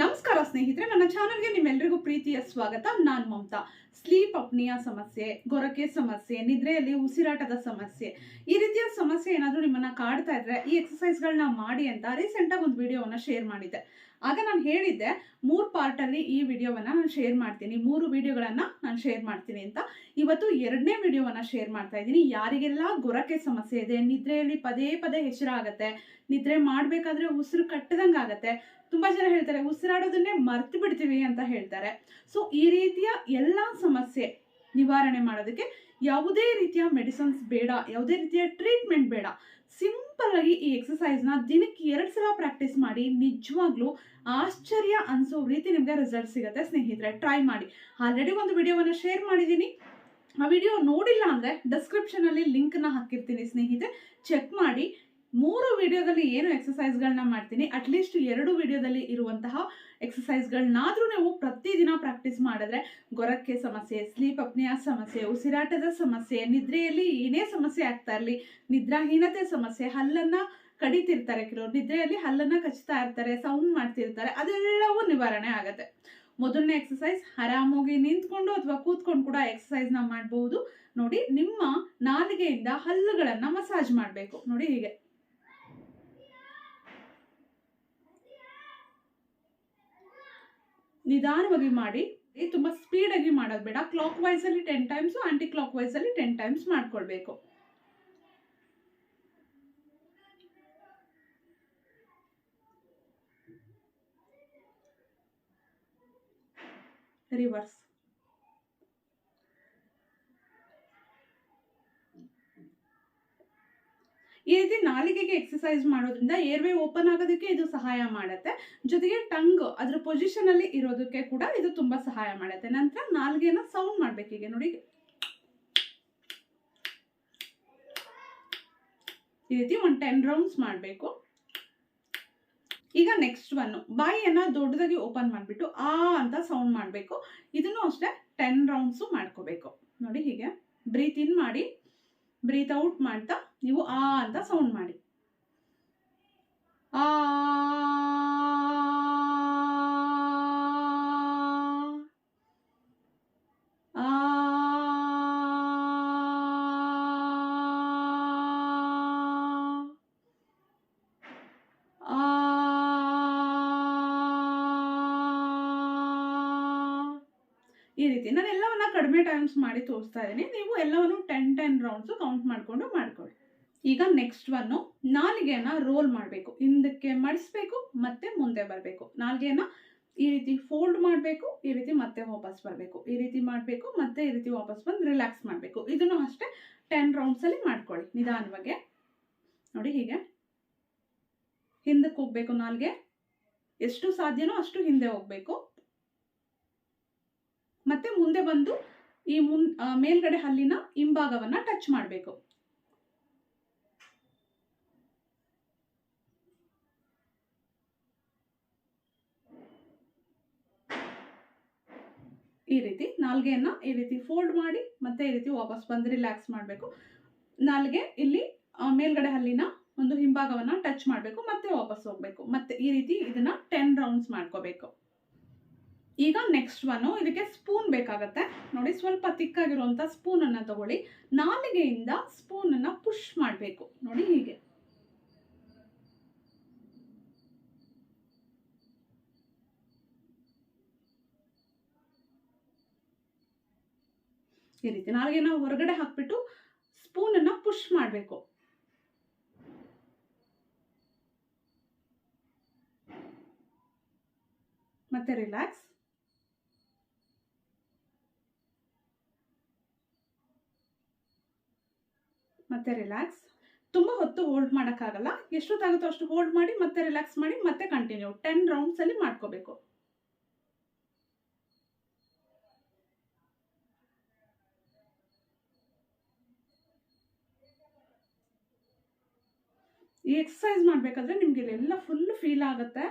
ನಮಸ್ಕಾರ ಸ್ನೇಹಿತರೆ, ನನ್ನ ಚಾನಲ್ಗೆ ನಿಮ್ಮೆಲ್ಲರಿಗೂ ಪ್ರೀತಿಯ ಸ್ವಾಗತ. ನಾನು ಮಮತಾ. ಸ್ಲೀಪ್ ಅಪ್ನಿಯ ಸಮಸ್ಯೆ, ಗೊರಕೆ ಸಮಸ್ಯೆ, ನಿದ್ರೆಯಲ್ಲಿ ಉಸಿರಾಟದ ಸಮಸ್ಯೆ. ಈ ರೀತಿಯ ಸಮಸ್ಯೆ ಏನಾದರೂ ನಿಮ್ಮನ್ನ ಕಾಡ್ತಾ ಇದ್ರೆ ಈ ಎಕ್ಸಸೈಸ್ಗಳನ್ನ ಮಾಡಿ ಅಂತ ರೀಸೆಂಟಾಗಿ ಒಂದು ವಿಡಿಯೋವನ್ನ ಶೇರ್ ಮಾಡಿದ್ದೆ. ಆಗ ನಾನು ಹೇಳಿದ್ದೆ, ಮೂರು ಪಾರ್ಟಲ್ಲಿ ಈ ವಿಡಿಯೋವನ್ನು ನಾನು ಶೇರ್ ಮಾಡ್ತೀನಿ, ಮೂರು ವಿಡಿಯೋಗಳನ್ನು ನಾನು ಶೇರ್ ಮಾಡ್ತೀನಿ ಅಂತ. ಇವತ್ತು ಎರಡನೇ ವಿಡಿಯೋವನ್ನು ಶೇರ್ ಮಾಡ್ತಾ ಇದ್ದೀನಿ. ಯಾರಿಗೆಲ್ಲ ಗೊರಕೆ ಸಮಸ್ಯೆ ಇದೆ, ನಿದ್ರೆಯಲ್ಲಿ ಪದೇ ಪದೇ ಹೆಸರಾಗತ್ತೆ, ನಿದ್ರೆ ಮಾಡಬೇಕಾದ್ರೆ ಉಸಿರು ಕಟ್ಟದಂಗೆ ಆಗುತ್ತೆ, ತುಂಬ ಜನ ಹೇಳ್ತಾರೆ, ಉಸಿರಾಡೋದನ್ನೇ ಮರ್ತು ಬಿಡ್ತೀವಿ ಅಂತ ಹೇಳ್ತಾರೆ. ಸೊ ಈ ರೀತಿಯ ಎಲ್ಲ ಸಮಸ್ಯೆ ನಿವಾರಣೆ ಮಾಡೋದಕ್ಕೆ ಯಾವುದೇ ರೀತಿಯ ಮೆಡಿಸನ್ಸ್ ಬೇಡ, ಯಾವುದೇ ರೀತಿಯ ಟ್ರೀಟ್ಮೆಂಟ್ ಬೇಡ. ಸಿಂಪಲ್ ಆಗಿ ಈ ಎಕ್ಸಸೈಸ್ನ ದಿನಕ್ಕೆ ಎರಡು ಸಲ ಪ್ರಾಕ್ಟೀಸ್ ಮಾಡಿ, ನಿಜವಾಗ್ಲೂ ಆಶ್ಚರ್ಯ ಅನಿಸೋ ರೀತಿ ನಿಮಗೆ ರಿಸಲ್ಟ್ ಸಿಗುತ್ತೆ ಸ್ನೇಹಿತರೆ. ಟ್ರೈ ಮಾಡಿ. ಆಲ್ರೆಡಿ ಒಂದು ವಿಡಿಯೋವನ್ನು ಶೇರ್ ಮಾಡಿದ್ದೀನಿ ಆ ವಿಡಿಯೋ ನೋಡಿಲ್ಲ ಅಂದರೆ ಡಿಸ್ಕ್ರಿಪ್ಷನಲ್ಲಿ ಲಿಂಕ್ನ ಹಾಕಿರ್ತೀನಿ ಸ್ನೇಹಿತರೆ. ಚೆಕ್ ಮಾಡಿ. ಮೂರು ವಿಡಿಯೋದಲ್ಲಿ ಏನು ಎಕ್ಸಸೈಸ್ಗಳನ್ನ ಮಾಡ್ತೀನಿ ಅಟ್ಲೀಸ್ಟ್ ಎರಡು ವಿಡಿಯೋದಲ್ಲಿ ಇರುವಂತಹ ಎಕ್ಸಸೈಸ್ಗಳನ್ನಾದರೂ ನೀವು ಪ್ರತಿದಿನ ಪ್ರಾಕ್ಟೀಸ್ ಮಾಡಿದ್ರೆ ಗೊರಕ್ಕೆ ಸಮಸ್ಯೆ ಸ್ಲೀಪ್ ಅಪ್ನೆಯ ಸಮಸ್ಯೆ, ಉಸಿರಾಟದ ಸಮಸ್ಯೆ, ನಿದ್ರೆಯಲ್ಲಿ ಏನೇ ಸಮಸ್ಯೆ ಆಗ್ತಾ ಇರಲಿ, ನಿದ್ರಾಹೀನತೆ ಸಮಸ್ಯೆ, ಹಲ್ಲನ್ನ ಕಡಿತಿರ್ತಾರೆ ಕೆಲವರು, ನಿದ್ರೆಯಲ್ಲಿ ಹಲ್ಲನ್ನ ಕಚ್ತಾ ಇರ್ತಾರೆ ಸೌಂಡ್ ಮಾಡ್ತಿರ್ತಾರೆ, ಅದೆಲ್ಲವೂ ನಿವಾರಣೆ ಆಗುತ್ತೆ. ಮೊದಲನೇ ಎಕ್ಸಸೈಸ್ ಆರಾಮಾಗಿ ನಿಂತ್ಕೊಂಡು ಅಥವಾ ಕೂತ್ಕೊಂಡು ಕೂಡ ಎಕ್ಸಸೈಸ್ನ ಮಾಡಬಹುದು ನೋಡಿ, ನಿಮ್ಮ ನಾಲಿಗೆಯಿಂದ ಹಲ್ಲುಗಳನ್ನ ಮಸಾಜ್ ಮಾಡಬೇಕು. ನೋಡಿ ಹೀಗೆ. ನಿಧಾನವಾಗಿ ಮಾಡಿ ತುಂಬ ತುಂಬಾ ಸ್ಪೀಡ್ ಆಗಿ ಮಾಡೋದು ಬೇಡ. ಕ್ಲಾಕ್ ವೈಸ್ ಅಲ್ಲಿ ten times anti clockwise ಅಲ್ಲಿ ಟೆನ್ ಟೈಮ್ಸ್ ಮಾಡ್ಕೊಳ್ಬೇಕು. ರಿವರ್ಸ್ ಈ ರೀತಿ ನಾಲಿಗೆಗೆ ಎಕ್ಸಸೈಸ್ ಮಾಡೋದ್ರಿಂದ ಏರ್ವೇ ಓಪನ್ ಆಗೋದಕ್ಕೆ ಇದು ಸಹಾಯ ಮಾಡುತ್ತೆ. ಜೊತೆಗೆ ಟಂಗ್ ಅದ್ರ ಪೊಸಿಷನ್ ಅಲ್ಲಿ ಇರೋದಕ್ಕೆ ಕೂಡ ಇದು ತುಂಬಾ ಸಹಾಯ ಮಾಡುತ್ತೆ. ನಂತರ ನಾಲ್ಗೆನ ಸೌಂಡ್ ಮಾಡ್ಬೇಕು ಈಗ ನೋಡಿ. ಈ ರೀತಿ ಒಂದು ಟೆನ್ ರೌಂಡ್ಸ್ ಮಾಡಬೇಕು. ಈಗ ನೆಕ್ಸ್ಟ್ ಒನ್ ಬಾಯಿಯನ್ನ ದೊಡ್ಡದಾಗಿ ಓಪನ್ ಮಾಡಿಬಿಟ್ಟು ಆ ಅಂತ ಸೌಂಡ್ ಮಾಡಬೇಕು. ಇದನ್ನು ಅಷ್ಟೇ ಟೆನ್ ರೌಂಡ್ಸು ಮಾಡ್ಕೋಬೇಕು. ನೋಡಿ ಹೀಗೆ. ಬ್ರೀತ್ ಇನ್ ಮಾಡಿ ಬ್ರೀತ್ ಔಟ್ ಮಾಡ್ತಾ ನೀವು ಆ ಅಂತ ಸೌಂಡ್ ಮಾಡಿ ಆ ಆ ಆ ಈ ರೀತಿ ನಾನು ಎಲ್ಲವನ್ನ ಕಡಿಮೆ ಟೈಮ್ಸ್ ಮಾಡಿ ತೋರಿಸ್ತಾ ಇದ್ದೀನಿ ನೀವು ಎಲ್ಲವನ್ನು ಟೆನ್ ಟೆನ್ ರೌಂಡ್ಸ್ ಕೌಂಟ್ ಮಾಡಿಕೊಂಡು ಮಾಡ್ಕೊಳ್ಳಿ ಈಗ ನೆಕ್ಸ್ಟ್ ಒನ್ನು ನಾಲಿಗೆಯನ್ನ ರೋಲ್ ಮಾಡಬೇಕು. ಹಿಂದಕ್ಕೆ ಮಡಿಸ್ಬೇಕು, ಮತ್ತೆ ಮುಂದೆ ಬರಬೇಕು. ನಾಲ್ಗೆಯನ್ನ ಈ ರೀತಿ ಫೋಲ್ಡ್ ಮಾಡಬೇಕು, ಈ ರೀತಿ ಮತ್ತೆ ವಾಪಸ್ ಬರಬೇಕು. ಈ ರೀತಿ ಮಾಡಬೇಕು, ಮತ್ತೆ ಈ ರೀತಿ ವಾಪಸ್ ಬಂದು ರಿಲ್ಯಾಕ್ಸ್ ಮಾಡಬೇಕು. ಇದನ್ನು ಅಷ್ಟೇ ಟೆನ್ ರೌಂಡ್ಸಲ್ಲಿ ಮಾಡ್ಕೊಳ್ಳಿ. ನಿಧಾನವಾಗಿ. ನೋಡಿ ಹೀಗೆ. ಹಿಂದಕ್ಕೆ ಹೋಗ್ಬೇಕು ನಾಲ್ಗೆ. ಎಷ್ಟು ಸಾಧ್ಯನೋ ಅಷ್ಟು ಹಿಂದೆ ಹೋಗ್ಬೇಕು. ಮತ್ತೆ ಮುಂದೆ ಬಂದು ಈ ಮುನ್ ಮೇಲ್ಗಡೆ ಹಲ್ಲಿನ ಹಿಂಭಾಗವನ್ನ ಟಚ್ ಮಾಡಬೇಕು. ಈ ರೀತಿ ನಾಲ್ಗೆಯನ್ನು ಈ ರೀತಿ ಫೋಲ್ಡ್ ಮಾಡಿ ಮತ್ತೆ ಈ ರೀತಿ ವಾಪಸ್ ಬಂದು ರಿಲ್ಯಾಕ್ಸ್ ಮಾಡಬೇಕು. ನಾಲ್ಗೆ ಇಲ್ಲಿ ಮೇಲ್ಗಡೆ ಹಲ್ಲಿನ ಒಂದು ಹಿಂಭಾಗವನ್ನು ಟಚ್ ಮಾಡಬೇಕು, ಮತ್ತೆ ವಾಪಸ್ ಹೋಗಬೇಕು. ಮತ್ತೆ ಈ ರೀತಿ ಇದನ್ನ ಟೆನ್ ರೌಂಡ್ಸ್ ಮಾಡ್ಕೋಬೇಕು. ಈಗ ನೆಕ್ಸ್ಟ್ ಒನ್ ಇದಕ್ಕೆ ಸ್ಪೂನ್ ಬೇಕಾಗತ್ತೆ. ನೋಡಿ, ಸ್ವಲ್ಪ ತಿಕ್ಕಾಗಿರುವಂತ ಸ್ಪೂನ್ ಅನ್ನ ತಗೊಳ್ಳಿ. ನಾಲಿಗೆಯಿಂದ ಸ್ಪೂನ್ ಅನ್ನ ಪುಷ್ ಮಾಡಬೇಕು. ನೋಡಿ ಹೀಗೆ. ಈ ರೀತಿ. ನಾವು ಹೊರಗಡೆ ಹಾಕ್ಬಿಟ್ಟು ಸ್ಪೂನ್ ಅನ್ನ ಪುಷ್ ಮಾಡಬೇಕು. ಮತ್ತೆ ರಿಲ್ಯಾಕ್ಸ್ ಮತ್ತೆ ರಿಲ್ಯಾಕ್ಸ್ ತುಂಬಾ ಹೊತ್ತು ಹೋಲ್ಡ್ ಮಾಡೋಕ್ಕಾಗಲ್ಲ. ಎಷ್ಟೊತ್ತಾಗುತ್ತೋ ಅಷ್ಟು ಹೋಲ್ಡ್ ಮಾಡಿ ಮತ್ತೆ ರಿಲ್ಯಾಕ್ಸ್ ಮಾಡಿ ಮತ್ತೆ ಕಂಟಿನ್ಯೂ ಟೆನ್ ರೌಂಡ್ಸ್ ಅಲ್ಲಿ ಮಾಡ್ಕೋಬೇಕು. ಈ ಎಕ್ಸಸೈಸ್ ಮಾಡಬೇಕಾದ್ರೆ ನಿಮಗೆ ಇಲ್ಲೆಲ್ಲ ಫುಲ್ ಫೀಲ್ ಆಗುತ್ತೆ.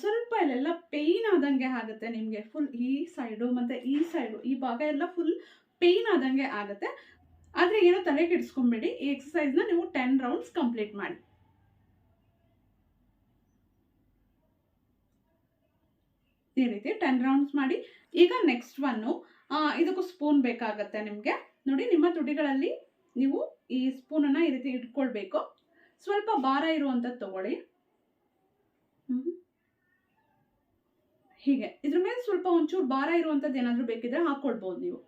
ಸ್ವಲ್ಪ ಇಲ್ಲೆಲ್ಲ ಪೇಯ್ನ್ ಆದಂಗೆ ಆಗುತ್ತೆ ನಿಮಗೆ. ಫುಲ್ ಈ ಸೈಡು ಮತ್ತು ಈ ಸೈಡು ಈ ಭಾಗ ಎಲ್ಲ ಫುಲ್ ಪೇಯ್ನ್ ಆದಂಗೆ ಆಗುತ್ತೆ. ಆದರೆ ಏನೋ ತಲೆ ಕೆಡಿಸ್ಕೊಂಬೇಡಿ, ಈ ಎಕ್ಸಸೈಸ್ನ ನೀವು ಟೆನ್ ರೌಂಡ್ಸ್ ಕಂಪ್ಲೀಟ್ ಮಾಡಿ. ಈ ರೀತಿ ಟೆನ್ ರೌಂಡ್ಸ್ ಮಾಡಿ. ಈಗ ನೆಕ್ಸ್ಟ್ ಒನ್ನು ಇದಕ್ಕೂ ಸ್ಪೂನ್ ಬೇಕಾಗತ್ತೆ ನಿಮಗೆ. ನೋಡಿ ನಿಮ್ಮ ತುಟಿಗಳಲ್ಲಿ ನೀವು ಈ ಸ್ಪೂನನ್ನು ಈ ರೀತಿ ಇಟ್ಕೊಳ್ಬೇಕು. ಸ್ವಲ್ಪ ಭಾರ ಇರುವಂಥದ್ದು ತಗೊಳ್ಳಿ. ಹೀಗೆ. ಇದ್ರ ಮೇಲೆ ಸ್ವಲ್ಪ ಒಂಚೂರು ಭಾರ ಇರುವಂಥದ್ದು ಏನಾದರೂ ಬೇಕಿದ್ರೆ ಹಾಕ್ಕೊಳ್ಬೋದು ನೀವು.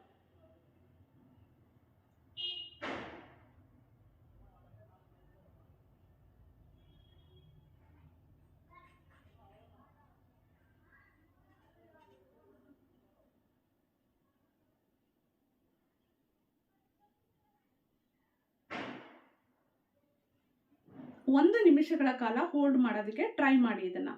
ಒಂದು ನಿಮಿಷಗಳ ಕಾಲ ಹೋಲ್ಡ್ ಮಾಡೋದಕ್ಕೆ ಟ್ರೈ ಮಾಡಿ ಇದನ್ನ.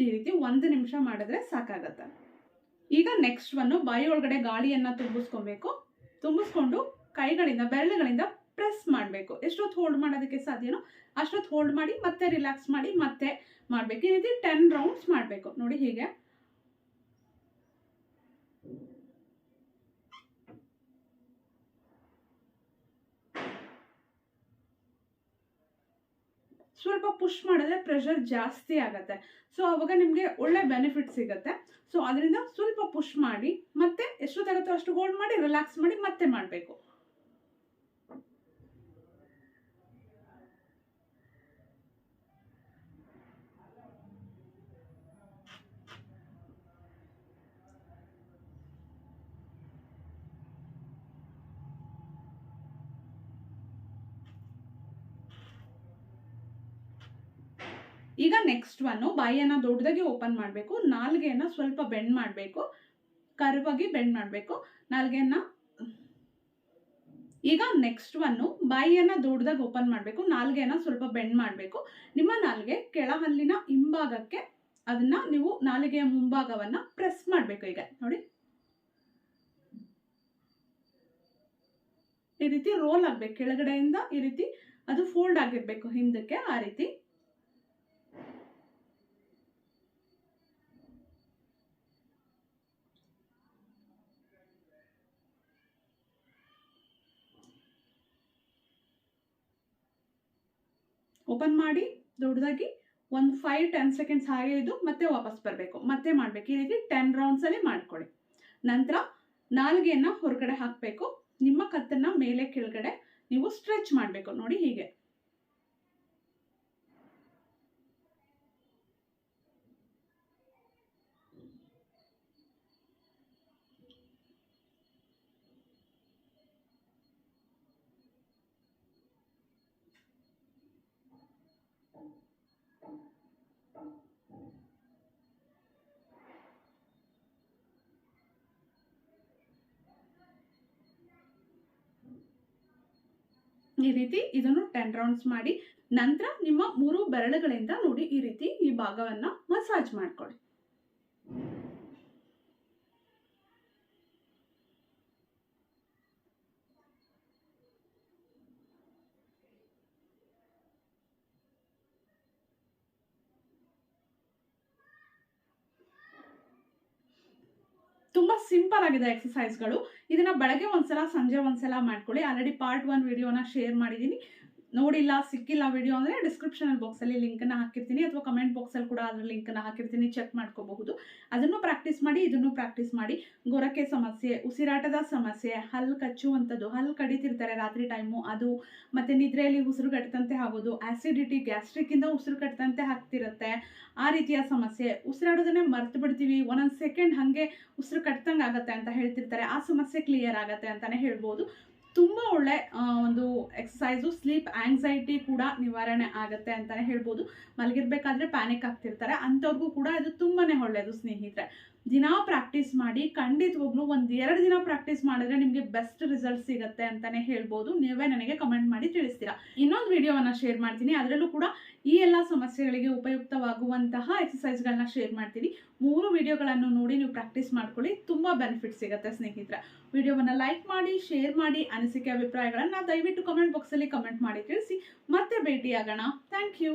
ಈ ರೀತಿ ಒಂದು ನಿಮಿಷ ಮಾಡಿದ್ರೆ ಸಾಕಾಗತ್ತೆ. ಈಗ ನೆಕ್ಸ್ಟ್ ಒನ್ನು ಬಾಯಿ ಒಳಗಡೆ ಗಾಳಿಯನ್ನ ತುಂಬಿಸ್ಕೊಬೇಕು. ತುಂಬಿಸ್ಕೊಂಡು ಕೈಗಳಿಂದ, ಬೆರಳುಗಳಿಂದ ಪ್ರೆಸ್ ಮಾಡಬೇಕು. ಎಷ್ಟೊತ್ತು ಹೋಲ್ಡ್ ಮಾಡೋದಕ್ಕೆ ಸಾಧ್ಯನೋ ಅಷ್ಟೊತ್ತು ಹೋಲ್ಡ್ ಮಾಡಿ, ಮತ್ತೆ ರಿಲ್ಯಾಕ್ಸ್ ಮಾಡಿ, ಮತ್ತೆ ಮಾಡಬೇಕು. ಈ ರೀತಿ ಟೆನ್ ರೌಂಡ್ಸ್ ಮಾಡಬೇಕು. ನೋಡಿ ಹೀಗೆ. ಸ್ವಲ್ಪ ಪುಷ್ ಮಾಡಿದ್ರೆ ಪ್ರೆಷರ್ ಜಾಸ್ತಿ ಆಗುತ್ತೆ. ಸೊ ಅವಾಗ ನಿಮಗೆ ಒಳ್ಳೆ ಬೆನಿಫಿಟ್ ಸಿಗುತ್ತೆ. ಸೊ ಅದರಿಂದ ಸ್ವಲ್ಪ ಪುಷ್ ಮಾಡಿ, ಮತ್ತೆ ಎಷ್ಟೊತ್ತಾಗುತ್ತೋ ಅಷ್ಟು ಹೋಲ್ಡ್ ಮಾಡಿ ರಿಲ್ಯಾಕ್ಸ್ ಮಾಡಿ, ಮತ್ತೆ ಮಾಡಬೇಕು. ಈಗ ನೆಕ್ಸ್ಟ್ ಒನ್ನು ಬಾಯಿಯನ್ನು ದೊಡ್ಡದಾಗಿ ಓಪನ್ ಮಾಡಬೇಕು, ನಾಲ್ಗೆಯನ್ನು ಸ್ವಲ್ಪ ಬೆಂಡ್ ಮಾಡಬೇಕು ಕರ್ವಾಗಿ ಬೆಂಡ್ ಮಾಡಬೇಕು, ನಾಲ್ಗೆಯನ್ನು ಈಗ ನೆಕ್ಸ್ಟ್ ಒನ್ನು ಬಾಯಿಯನ್ನು ದೊಡ್ಡದಾಗಿ ಓಪನ್ ಮಾಡಬೇಕು, ನಾಲ್ಗೆಯನ್ನು ಸ್ವಲ್ಪ ಬೆಂಡ್ ಮಾಡಬೇಕು. ನಿಮ್ಮ ನಾಲ್ಗೆ ಕೆಳಹಲ್ಲಿನ ಹಿಂಭಾಗಕ್ಕೆ ಅದನ್ನ ನೀವು ನಾಲಿಗೆಯ ಮುಂಭಾಗವನ್ನ ಪ್ರೆಸ್ ಮಾಡಬೇಕು ಈಗ, ನೋಡಿ. ಈ ರೀತಿ ರೋಲ್ ಆಗಬೇಕು, ಕೆಳಗಡೆಯಿಂದ ಈ ರೀತಿ, ಅದು ಫೋಲ್ಡ್ ಆಗಿರಬೇಕು ಹಿಂದಕ್ಕೆ ಆ ರೀತಿ. ಓಪನ್ ಮಾಡಿ, ದೊಡ್ಡದಾಗಿ ಒಂದು ಫೈವ್ ಟೆನ್ ಸೆಕೆಂಡ್ಸ್ ಹಾಗೆ ಇದು ಮತ್ತೆ ವಾಪಸ್ ಬರಬೇಕು. ಮತ್ತೆ ಮಾಡಬೇಕು. ಈ ರೀತಿ ಟೆನ್ ರೌಂಡ್ಸಲ್ಲಿ ಮಾಡ್ಕೊಳ್ಳಿ. ನಂತರ ನಾಲ್ಗೆಯನ್ನು ಹೊರಗಡೆ ಹಾಕಬೇಕು. ನಿಮ್ಮ ಕತ್ತನ್ನ ಮೇಲೆ ಕೆಳಗಡೆ ನೀವು ಸ್ಟ್ರೆಚ್ ಮಾಡಬೇಕು. ನೋಡಿ ಹೀಗೆ. ಈ ರೀತಿ ಇದನ್ನು ಟೆನ್ ರೌಂಡ್ಸ್ ಮಾಡಿ, ನಂತರ ನಿಮ್ಮ ಮೂರು ಬೆರಳುಗಳಿಂದ ನೋಡಿ ಈ ರೀತಿ ಈ ಭಾಗವನ್ನು ಮಸಾಜ್ ಮಾಡ್ಕೊಳ್ಳಿ ತುಂಬಾ ಸಿಂಪಲ್ ಆಗಿದೆ ಎಕ್ಸಸೈಸ್ಗಳು ಇದನ್ನ ಬೆಳಗ್ಗೆ ಒಂದ್ಸಲ, ಸಂಜೆ ಒಂದ್ಸಲ ಮಾಡ್ಕೊಳ್ಳಿ. ಆಲ್ರೆಡಿ ಪಾರ್ಟ್ ಒನ್ ವಿಡಿಯೋನ ಶೇರ್ ಮಾಡಿದ್ದೀನಿ. ನೋಡಿಲ್ಲ, ಸಿಕ್ಕಿಲ್ಲ ವಿಡಿಯೋ ಅಂದರೆ ಡಿಸ್ಕ್ರಿಪ್ಷನ್ ಬಾಕ್ಸಲ್ಲಿ ಲಿಂಕನ್ನು ಹಾಕಿರ್ತೀನಿ ಅಥವಾ ಕಮೆಂಟ್ ಬಾಕ್ಸಲ್ಲಿ ಕೂಡ ಅದರ ಲಿಂಕನ್ನು ಹಾಕಿರ್ತೀನಿ ಚೆಕ್ ಮಾಡ್ಕೋಬಹುದು. ಅದನ್ನು ಪ್ರಾಕ್ಟೀಸ್ ಮಾಡಿ, ಇದನ್ನು ಪ್ರಾಕ್ಟೀಸ್ ಮಾಡಿ. ಗೊರಕೆ ಸಮಸ್ಯೆ, ಉಸಿರಾಟದ ಸಮಸ್ಯೆ ಹಲ್ಲು ಕಚ್ಚುವಂಥದ್ದು ಹಲ್ಲು ಕಡಿತಿರ್ತಾರೆ ರಾತ್ರಿ ಟೈಮು ಅದು ಮತ್ತು ನಿದ್ರೆಯಲ್ಲಿ ಉಸಿರು ಕಟ್ಟದಂತೆ ಆಗೋದು ಆ್ಯಸಿಡಿಟಿ ಗ್ಯಾಸ್ಟ್ರಿಕ್ಕಿಂದ ಉಸಿರು ಕಟ್ಟದಂತೆ ಆಗ್ತಿರುತ್ತೆ, ಆ ರೀತಿಯ ಸಮಸ್ಯೆ. ಉಸಿರಾಡೋದನ್ನೇ ಮರ್ತು ಬಿಡ್ತೀವಿ, ಒಂದೊಂದು ಸೆಕೆಂಡ್ ಹಾಗೆ ಉಸಿರು ಕಟ್ತಂಗೆ ಆಗುತ್ತೆ ಅಂತ ಹೇಳ್ತಿರ್ತಾರೆ. ಆ ಸಮಸ್ಯೆ ಕ್ಲಿಯರ್ ಆಗುತ್ತೆ ಅಂತಲೇ ಹೇಳ್ಬೋದು. ತುಂಬ ಒಳ್ಳೆ ಒಂದು ಎಕ್ಸಸೈಸು ಸ್ಲೀಪ್ ಆಂಗ್ಸೈಟಿ ಕೂಡ ನಿವಾರಣೆ ಆಗುತ್ತೆ ಅಂತಲೇ ಹೇಳ್ಬೋದು. ಮಲಗಿರ್ಬೇಕಾದ್ರೆ ಪ್ಯಾನಿಕ್ ಆಗ್ತಿರ್ತಾರೆ. ಅಂಥವ್ರಿಗೂ ಕೂಡ ಅದು ತುಂಬಾ ಒಳ್ಳೆಯದು ಸ್ನೇಹಿತರೆ. ದಿನ ಪ್ರಾಕ್ಟೀಸ್ ಮಾಡಿ ಖಂಡಿತವಾಗ್ಲೂ ಒಂದು ಎರಡು ದಿನ ಪ್ರಾಕ್ಟೀಸ್ ಮಾಡಿದ್ರೆ ನಿಮಗೆ ಬೆಸ್ಟ್ ರಿಸಲ್ಟ್ ಸಿಗುತ್ತೆ ಅಂತಲೇ ಹೇಳ್ಬೋದು. ನೀವೇ ನನಗೆ ಕಮೆಂಟ್ ಮಾಡಿ ತಿಳಿಸ್ತೀರಾ. ಇನ್ನೊಂದು ವಿಡಿಯೋವನ್ನು ಶೇರ್ ಮಾಡ್ತೀನಿ. ಅದರಲ್ಲೂ ಕೂಡ ಈ ಎಲ್ಲ ಸಮಸ್ಯೆಗಳಿಗೆ ಉಪಯುಕ್ತವಾಗುವಂತಹ ಎಕ್ಸಸೈಸ್ಗಳನ್ನ ಶೇರ್ ಮಾಡ್ತೀನಿ. ಮೂರು ವಿಡಿಯೋಗಳನ್ನು ನೋಡಿ ನೀವು ಪ್ರಾಕ್ಟೀಸ್ ಮಾಡ್ಕೊಳ್ಳಿ. ತುಂಬ ಬೆನಿಫಿಟ್ ಸಿಗುತ್ತೆ ಸ್ನೇಹಿತರೆ. ವಿಡಿಯೋವನ್ನು ಲೈಕ್ ಮಾಡಿ ಶೇರ್ ಮಾಡಿ ಅನಿಸಿಕೆ ಅಭಿಪ್ರಾಯಗಳನ್ನು ದಯವಿಟ್ಟು ಕಮೆಂಟ್ ಬಾಕ್ಸಲ್ಲಿ ಕಮೆಂಟ್ ಮಾಡಿ ತಿಳಿಸಿ. ಮತ್ತೆ ಭೇಟಿಯಾಗೋಣ. Thank you